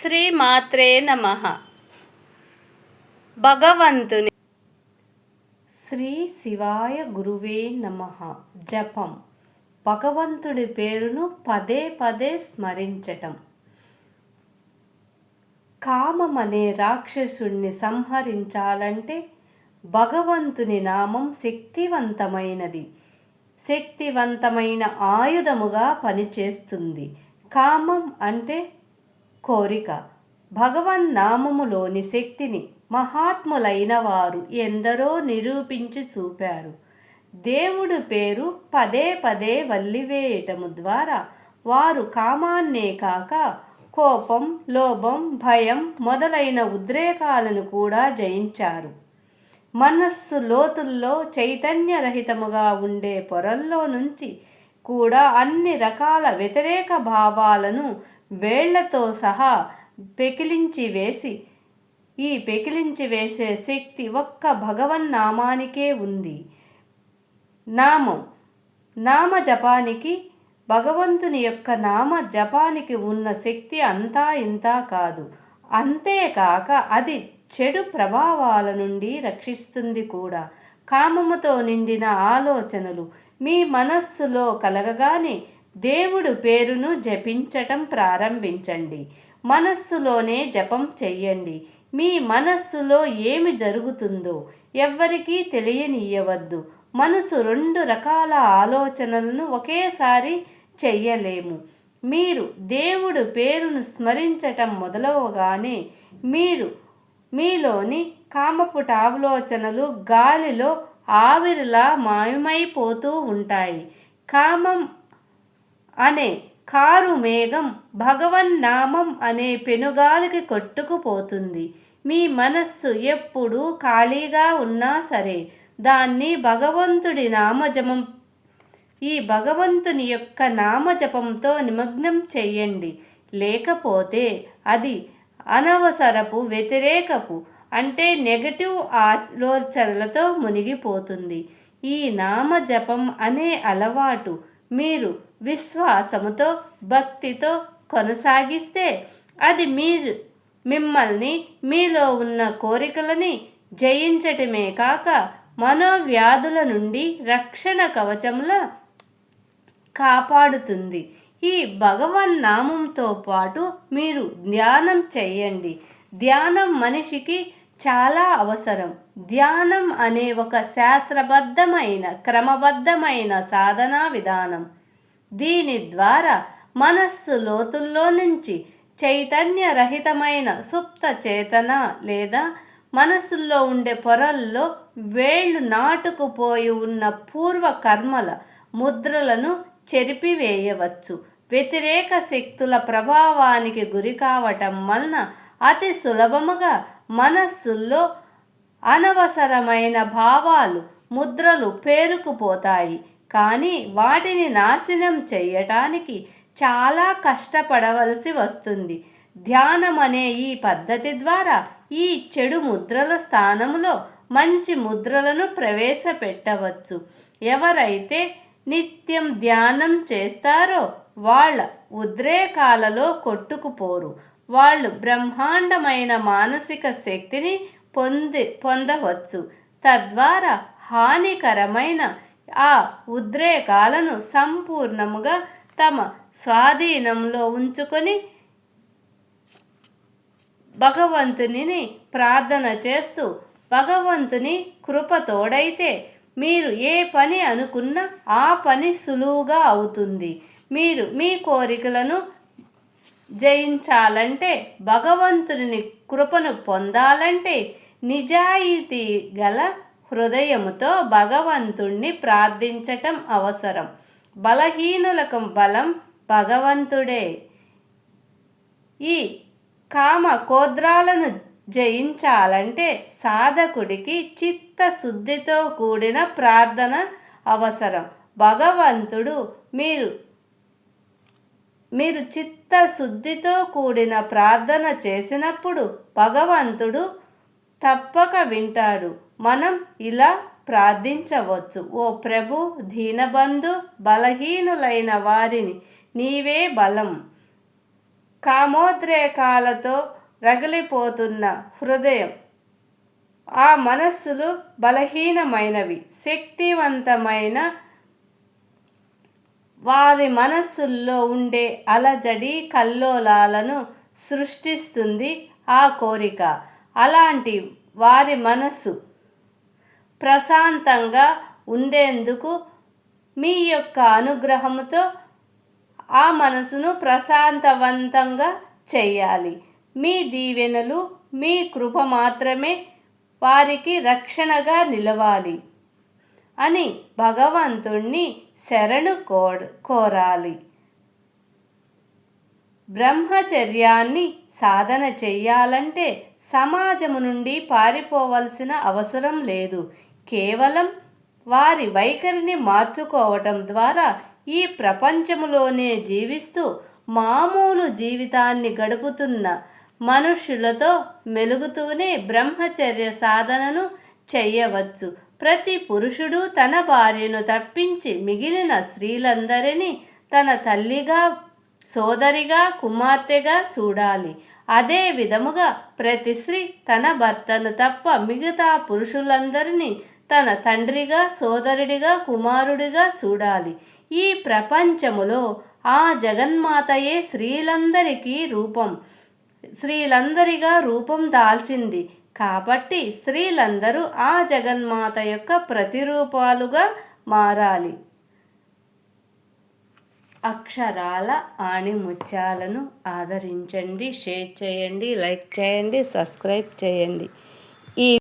శ్రీమాత్రే నమ. భగవంతుని శ్రీ శివాయ గురువే నమ. జపం. భగవంతుడి పేరును పదే పదే స్మరించటం. కామం అనే రాక్షసుణ్ణి సంహరించాలంటే భగవంతుని నామం శక్తివంతమైనది. శక్తివంతమైన ఆయుధముగా పనిచేస్తుంది. కామం అంటే కోరిక. భగవన్ నామములోని శక్తిని మహాత్ములైన వారు ఎందరో నిరూపించి చూపారు. దేవుడు పేరు పదే పదే వల్లివేయటము ద్వారా వారు కామాన్నే కాక కోపం లోభం భయం మొదలైన ఉద్రేకాలను కూడా జయించారు. మనస్సు లోతుల్లో చైతన్యరహితముగా ఉండే పొరల్లో నుంచి కూడా అన్ని రకాల వ్యతిరేక భావాలను వేళ్ళతో సహా పెకిలించి వేసి ఈ పెకిలించి వేసే శక్తి ఒక్క భగవన్నామానికే ఉంది. నామం నామ జపానికి భగవంతుని యొక్క నామ జపానికి ఉన్న శక్తి అంతా ఇంతా కాదు. అంతేకాక అది చెడు ప్రభావాల నుండి రక్షిస్తుంది కూడా. కామముతో నిండిన ఆలోచనలు మీ మనస్సులో కలగగానే దేవుడు పేరును జపించటం ప్రారంభించండి. మనస్సులోనే జపం చెయ్యండి. మీ మనస్సులో ఏమి జరుగుతుందో ఎవ్వరికీ తెలియనియ్యవద్దు మనసు రెండు రకాల ఆలోచనలను ఒకేసారి చెయ్యలేము. మీరు దేవుడు పేరును స్మరించటం మొదలవగానే మీరు మీలోని కామపుట ఆలోచనలు గాలిలో ఆవిరిలా మాయమైపోతూ ఉంటాయి. కామం అనే కారు మేఘం భగవన్నామం అనే పెనుగాలికి కొట్టుకుపోతుంది. మీ మనస్సు ఎప్పుడు ఖాళీగా ఉన్నా సరే దాన్ని భగవంతుడి నామజపం ఈ భగవంతుని యొక్క నామజపంతో నిమగ్నం చెయ్యండి. లేకపోతే అది అనవసరపు వ్యతిరేకపు అంటే నెగటివ్ ఆలోచనలతో మునిగిపోతుంది. ఈ నామజపం అనే అలవాటు మీరు విశ్వాసముతో భక్తితో కొనసాగిస్తే అది మీరు మిమ్మల్ని మీలో ఉన్న కోరికలని జయించటమే కాక మనోవ్యాధుల నుండి రక్షణ కవచంలా కాపాడుతుంది. ఈ భగవన్ నామంతో పాటు మీరు ధ్యానం చేయండి. ధ్యానం మనిషికి చాలా అవసరం. ధ్యానం అనే ఒక శాస్త్రబద్ధమైన క్రమబద్ధమైన సాధనా విధానం. దీని ద్వారా మనస్సు లోతుల్లో నుంచి చైతన్యరహితమైన సుప్త చేతన లేదా మనస్సుల్లో ఉండే పొరల్లో వేళ్ళు నాటుకుపోయి ఉన్న పూర్వ కర్మల ముద్రలను చెరిపివేయవచ్చు. వ్యతిరేక శక్తుల ప్రభావానికి గురి కావటం వలన అతి సులభముగా మనస్సుల్లో అనవసరమైన భావాలు ముద్రలు పేరుకుపోతాయి. కానీ వాటిని నాశనం చేయటానికి చాలా కష్టపడవలసి వస్తుంది. ధ్యానం అనే ఈ పద్ధతి ద్వారా ఈ చెడు ముద్రల స్థానంలో మంచి ముద్రలను ప్రవేశపెట్టవచ్చు. ఎవరైతే నిత్యం ధ్యానం చేస్తారో వాళ్ళ ఉద్రేకాలలో కొట్టుకుపోరు. వాళ్ళు బ్రహ్మాండమైన మానసిక శక్తిని పొంది పొందవచ్చు. తద్వారా హానికరమైన ఆ ఉద్రేకాలను సంపూర్ణముగా తమ స్వాధీనంలో ఉంచుకొని భగవంతుని ప్రార్థన చేస్తూ భగవంతుని కృపతోడైతే మీరు ఏ పని అనుకున్నా ఆ పని సులువుగా అవుతుంది. మీరు మీ కోరికలను జయించాలంటే భగవంతుని కృపను పొందాలంటే నిజాయితీ గల హృదయముతో భగవంతుణ్ణి ప్రార్థించటం అవసరం. బలహీనులకు బలం భగవంతుడే. ఈ కామ కోద్రాలను జయించాలంటే సాధకుడికి చిత్తశుద్ధితో కూడిన ప్రార్థన అవసరం. భగవంతుడు మీరు మీరు చిత్తశుద్ధితో కూడిన ప్రార్థన చేసినప్పుడు భగవంతుడు తప్పక వింటాడు. మనం ఇలా ప్రార్థించవచ్చు. ఓ ప్రభు దీనబంధు బలహీనులైన వారిని నీవే బలం. కామోద్రేకాలతో రగిలిపోతున్న హృదయం. ఆ మనస్సులు బలహీనమైనవి. శక్తివంతమైన వారి మనస్సుల్లో ఉండే అలజడి కల్లోలాలను సృష్టిస్తుంది ఆ కోరిక. అలాంటి వారి మనస్సు ప్రశాంతంగా ఉండేందుకు మీ యొక్క అనుగ్రహంతో ఆ మనసును ప్రశాంతవంతంగా చేయాలి. మీ దీవెనలు మీ కృప మాత్రమే వారికి రక్షణగా నిలవాలి అని భగవంతుణ్ణి శరణు కో కోరాలి. బ్రహ్మచర్యాన్ని సాధన చెయ్యాలంటే సమాజము నుండి పారిపోవలసిన అవసరం లేదు. కేవలం వారి వైఖరిని మార్చుకోవటం ద్వారా ఈ ప్రపంచంలోనే జీవిస్తూ మామూలు జీవితాన్ని గడుపుతున్న మనుష్యులతో మెలుగుతూనే బ్రహ్మచర్య సాధనను చెయ్యవచ్చు ప్రతి పురుషుడు తన భార్యను తప్పించి మిగిలిన స్త్రీలందరినీ తన తల్లిగా సోదరిగా కుమార్తెగా చూడాలి. అదే విధముగా ప్రతి స్త్రీ తన భర్తను తప్ప మిగతా పురుషులందరినీ తన తండ్రిగా సోదరుడిగా కుమారుడిగా చూడాలి. ఈ ప్రపంచములో ఆ జగన్మాతయే స్త్రీలందరికీ రూపం. స్త్రీలందరిగా రూపం దాల్చింది. కాబట్టి స్త్రీలందరూ ఆ జగన్మాత యొక్క ప్రతిరూపాలుగా మారాలి. అక్షరాల ఆణిముత్యాలను ఆదరించండి షేర్ చేయండి లైక్ చేయండి సబ్స్క్రైబ్ చేయండి. ఈ